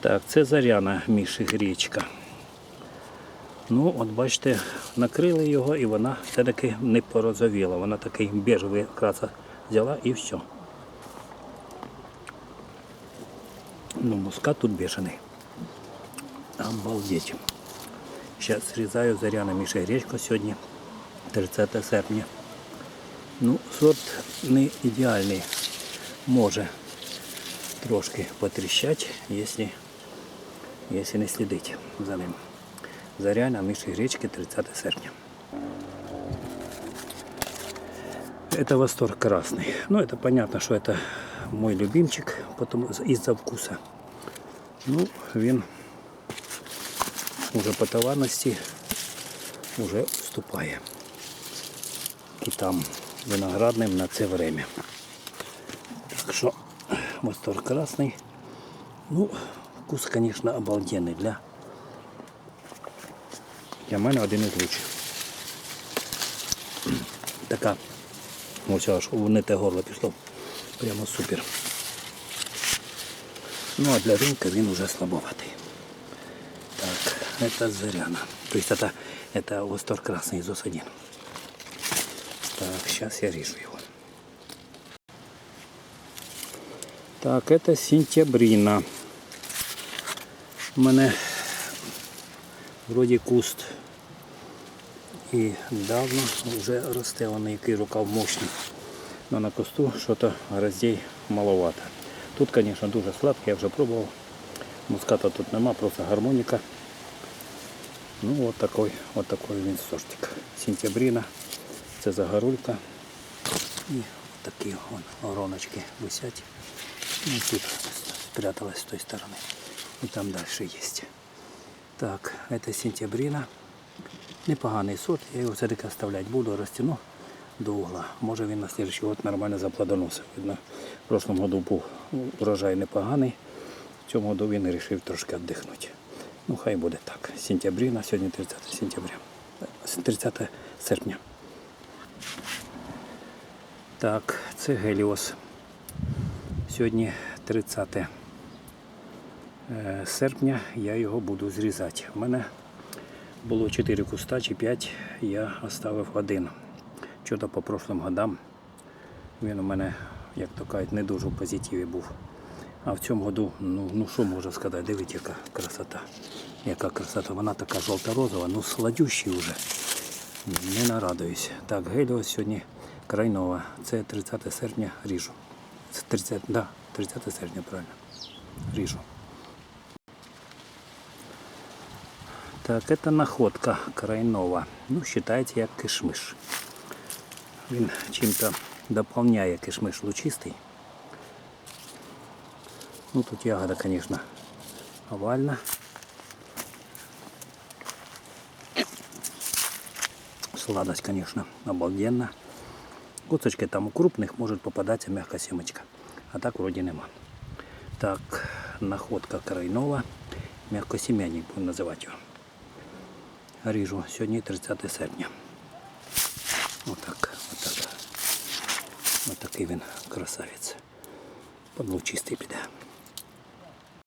Так, це заряна Міші гречка. Ну, от бачите, накрили його і вона все-таки не порозовіла. Вона такий бежевий краса взяла і все. Ну, мускат тут бешений. Обалдеть. Зараз зрізаю заряна Міші гречку сьогодні, 30 серпня. Ну, сорт не ідеальний. Може трошки потріщати, якщо, якщо не слідити за ним. Заряна Миші гречки 30 серпня. Это восторг красный. Ну, это понятно, что это мой любимчик, потому из-за вкуса. Ну, він уже по товарності уже вступає. І там виноградним на це время. Так що восторг красний. Ну, вкус, конечно, обалденний для, для мене один із лучших. Така, ось аж не те горло пішло. Прямо супер. Ну а для ринка він уже слабоватий. Так, это Заряна. То есть это, это восторг красный из ОС-1. Так, сейчас я режу его. Так, это сентябрина. У мене вроді куст і давно вже росте, вони який рукав мощний. Но на кусту що-то гроздей маловато. Тут, звісно, дуже сладкий, я вже пробував. Муската тут нема, просто гармоніка. Ну от такой, от такой він сортик. Сентябрина. Це загорулька. І такі вон вороночки висять. Ну, тут спряталась з той сторони. І там далі є. Так, це сентябрина. Непоганий сорт, я його все-таки оставляти буду, розтяну до угла. Може він на слідчий год нормально заплодоносив. Видно, в прошлом году був урожай непоганий. В цьому году він вирішив трошки віддихнути. Ну, хай буде так. Сентябрина, сьогодні 30 сентября. 30 серпня. Так, це Геліос. Сьогодні 30 е, серпня я його буду зрізати. У мене було 4 куста чи 5, я оставив один. Чого по прошлим годам він у мене, як то кажуть, не дуже в позитиві був. А в цьому году, ну, ну що можу сказати, дивіться, яка красота. Яка красота. Вона така жовто-розова, ну сладющий вже. Не нарадуюсь. Так, Геліос сьогодні крайнова. Це 30 серпня ріжу. Це 30, да, 30 серпня, правильно. Ріжу. Так, это находка крайнова. Ну, считайте, як кишмиш. Він чим-то доповняє кишмиш лучистий. Ну, тут ягода, конечно, овальна. Сладость, конечно, обалденна. Кусочки там у крупных может попадаться мягкая семечка. А так вроде нема. Так, находка крайнова. Мягкосемянник будем називати його. Ріжу. Сьогодні 30 серпня. Отак, отак. Отакий він красавець. Подлучистий піде.